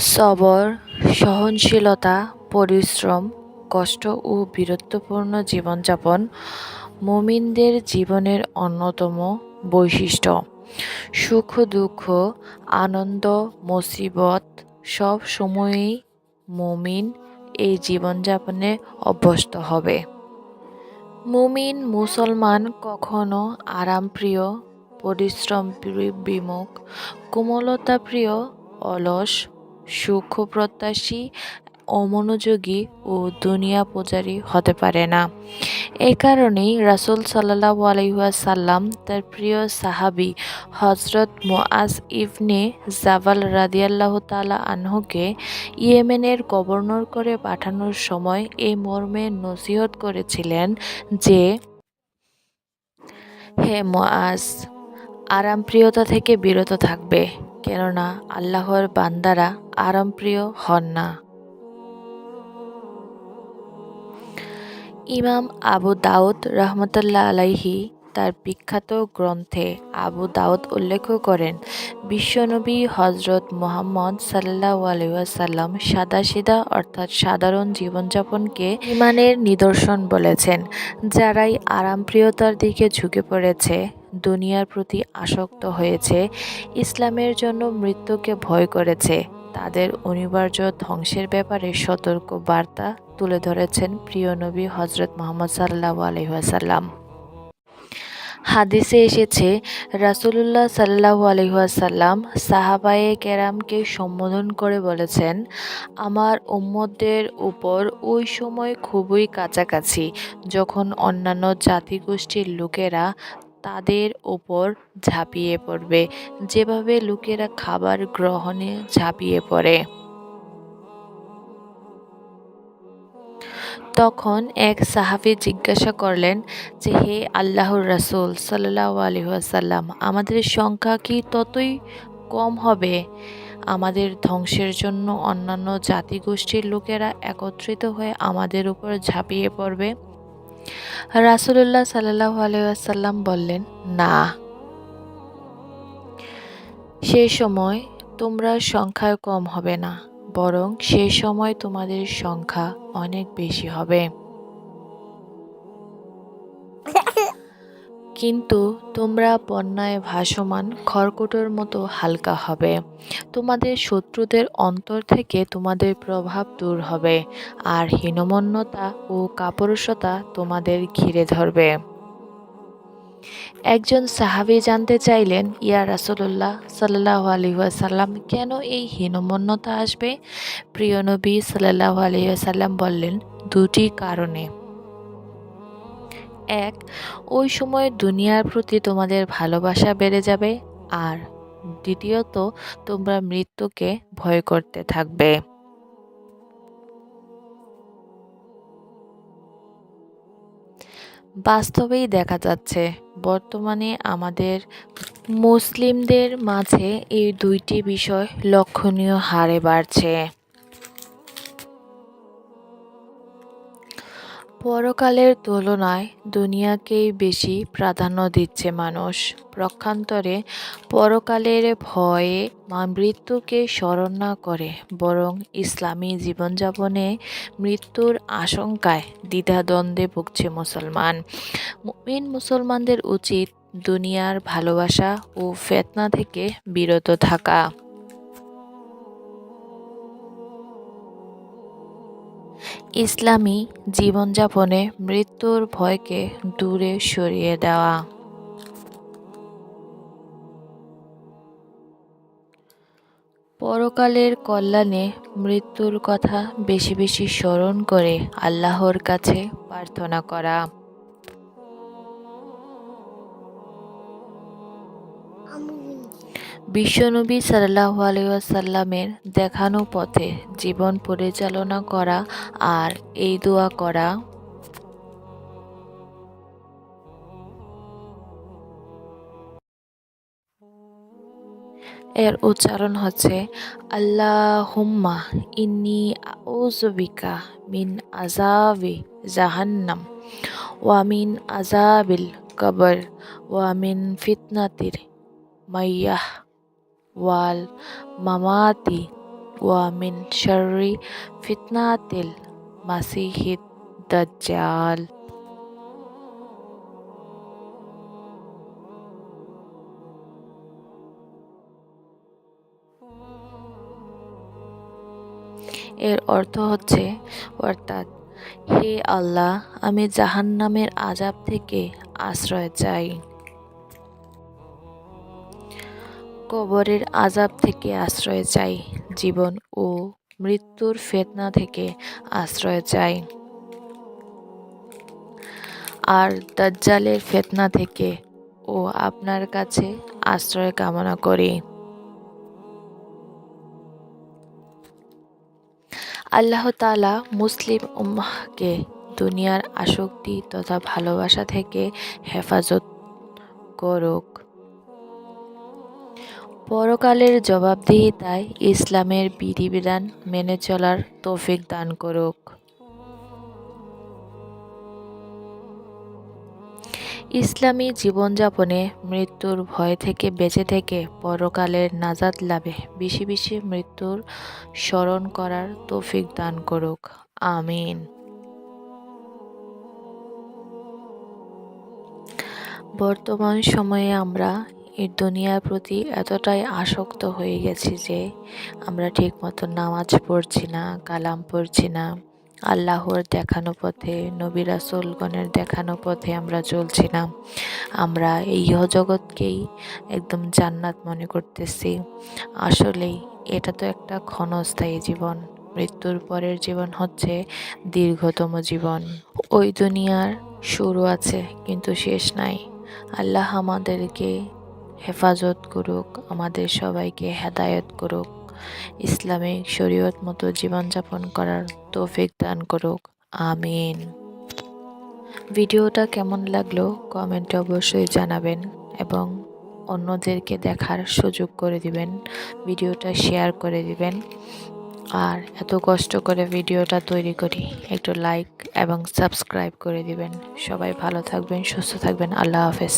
সবর, সহনশীলতা, পরিশ্রম, কষ্ট ও বীরত্বপূর্ণ জীবনযাপন মুমিনদের জীবনের অন্যতম বৈশিষ্ট্য। সুখ, দুঃখ, আনন্দ, মুসিবত সব সময়ই মুমিন এই জীবনযাপনে অভ্যস্ত হবে। মুমিন মুসলমান কখনো আরামপ্রিয় পরিশ্রম বিমুখ, কোমলতাপ্রিয়, অলস সুখ প্রত্যাশী অমনোযোগী ও দুনিয়া পূজারী হতে পারে না। এ কারণেই রাসুল সাল্লাহ আলহাসাল্লাম তার প্রিয় সাহাবি হজরত মোয়াজ ইবনে জাবাল রাদিয়াল্লাহ তালা আনহুকে ইয়েমেনের গভর্নর করে পাঠানোর সময় এই মর্মে নসিহত করেছিলেন যে, হে মোয়াজ আরামপ্রিয়তা থেকে বিরত থাকবে, কেননা আল্লাহর বান্দারা আরামপ্রিয় হন না। ইমাম আবু দাউদ রহমতুল্লাহ আলাইহি তার বিখ্যাত গ্রন্থে আবু দাউদ উল্লেখ করেন, বিশ্বনবী হজরত মোহাম্মদ সাল্লাহ আলহাসাল্লাম সাদাসিদা অর্থাৎ সাধারণ জীবনযাপনকে ইমানের নিদর্শন বলেছেন, যারাই আরামপ্রিয়তার দিকে ঝুঁকে পড়েছে দুনিয়ার প্রতি আসক্ত হয়েছে, ইসলামের জন্য মৃত্যুকে ভয় করেছে। তাদের অনিবার্য ধ্বংসের ব্যাপারে সতর্ক বার্তা তুলে ধরেছেন প্রিয় নবী হজরত মোহাম্মদ সাল্লাহ আলহাসাল্লাম হাদিসে এসেছে, রাসুলুল্লাহ সাল্লাহ আলহাসাল্লাম সাহাবায়ে কেরামকে সম্বোধন করে বলেছেন, আমার উম্মদের উপর ওই সময় খুবই কাছাকাছি, যখন অন্যান্য জাতিগোষ্ঠীর লোকেরা তাদের ওপর ঝাঁপিয়ে পড়বে। যেভাবে লোকেরা খাবার গ্রহণে ঝাঁপিয়ে পড়ে। তখন এক সাহাবি জিজ্ঞাসা করলেন যে, হে আল্লাহর রাসুল সাল্লাহ আলহাসাল্লাম আমাদের সংখ্যা কি ততই কম হবে? আমাদের ধ্বংসের জন্য অন্যান্য জাতিগোষ্ঠীর লোকেরা একত্রিত হয়ে আমাদের উপর ঝাঁপিয়ে পড়বে? রাসুলুল্লাহ সাল্লাহ আলাইসাল্লাম বললেন, না। সে সময় তোমরা সংখ্যায় কম হবে না, বরং সে সময় তোমাদের সংখ্যা অনেক বেশি হবে। কিন্তু তোমরা বন্যায় ভাসমান খড়কুটোর মতো হালকা হবে। তোমাদের শত্রুদের অন্তর থেকে তোমাদের প্রভাব দূর হবে আর হীনমন্যতা ও কাপুরুষতা তোমাদের ঘিরে ধরবে। একজন সাহাবি জানতে চাইলেন, ইয়া রাসুল্লাহ সাল্লাহ আলহাসাল্লাম কেন এই হীনমন্যতা আসবে? প্রিয় নবী সাল্লাহ আলহাসাল্লাম বললেন, দুটি কারণে। এক, ওই সময় দুনিয়ার প্রতি তোমাদের ভালোবাসা বেড়ে যাবে। আর দ্বিতীয়ত, তোমরা মৃত্যুকে ভয় করতে থাকবে। বাস্তবেই দেখা যাচ্ছে, বর্তমানে আমাদের মুসলিমদের মাঝে এই দুইটি বিষয় লক্ষণীয় হারে বাড়ছে। পরকালের তুলনায় দুনিয়াকেই বেশি প্রাধান্য দিচ্ছে মানুষ। প্রক্ষান্তরে পরকালের ভয়ে মৃত্যুকে স্মরণ না করে, বরং ইসলামী জীবনযাপনে মৃত্যুর আশঙ্কায় দ্বিধাদ্বন্দ্বে ভুগছে মুসলমান। মুমিন মুসলমানদের উচিত দুনিয়ার ভালোবাসা ও ফেতনা থেকে বিরত থাকা। ইসলামী জীবনযাপনে মৃত্যুর ভয়কে দূরে সরিয়ে দেওয়া। পরকালের কল্যাণে মৃত্যুর কথা বেশি বেশি স্মরণ করে আল্লাহর কাছে প্রার্থনা করা। বিশ্বনবী সাল্লাহ আলাইসাল্লামের দেখানো পথে জীবন পরিচালনা করা আর এই দোয়া করা। এর উচ্চারণ হচ্ছে, আল্লাহুম্মা ইন্নি আউজবিকা মিন আজাবি জাহান্নাম ওয়ামিন আজাবিল কবর ওয়ামিন ফিতনাতির মাইয়াহ ওয়াল মামাতি ওয়া মিন শাররি ফিতনাতিল মাসিহিদ দাজ্জাল এর অর্থ হচ্ছে, অর্থাৎ, হে আল্লাহ, আমি জাহান্নামের আজাব থেকে আশ্রয় চাই। কবরের আজাব থেকে আশ্রয় চাই, জীবন ও মৃত্যুর ফেতনা থেকে আশ্রয় চাই। আর দাজ্জালের ফেতনা থেকে ও আপনার কাছে আশ্রয় কামনা করি। আল্লাহ তালা মুসলিম উম্মাহকে দুনিয়ার আসক্তি তথা ভালোবাসা থেকে হেফাজত করুক। পরকালের জবাবদিহিতায় ইসলামের বিধিবিধান মেনে চলার তৌফিক দান করুক। ইসলামী জীবনযাপনে মৃত্যুর ভয় থেকে বেঁচে থেকে পরকালের নাজাদ লাভে বেশি বেশি মৃত্যুর স্মরণ করার তৌফিক দান করুক। আমিন। বর্তমান সময়ে আমরা এই দুনিয়ার প্রতি এতটাই আসক্ত হয়ে গেছি যে আমরা ঠিকমতো নামাজ পড়ছি না, কালাম পড়ছি না। আল্লাহর দেখানো পথে, নবী রাসুলগণের দেখানো পথে আমরা চলছি না। আমরা এই জগৎকেই একদম জান্নাত মনে করতেছি। আসলেই এটা তো একটা ক্ষণস্থায়ী জীবন। মৃত্যুর পরের জীবন হচ্ছে দীর্ঘতম জীবন। ওই দুনিয়ার শুরু আছে, কিন্তু শেষ নাই। আল্লাহ আমাদেরকে হেফাজত করুক, আমাদের সবাইকে হেদায়ত করুক ইসলামিক শরীয়ত মতো জীবনযাপন করার তৌফিক দান করুক। আমিন। ভিডিওটা কেমন লাগল কমেন্টে অবশ্যই জানাবেন এবং অন্যদেরকে দেখার সুযোগ করে দিবেন, ভিডিওটা শেয়ার করে দিবেন। আর এত কষ্ট করে ভিডিওটা তৈরি করি, একটু লাইক এবং সাবস্ক্রাইব করে দিবেন। সবাই ভালো থাকবেন, সুস্থ থাকবেন। আল্লাহ হাফেজ।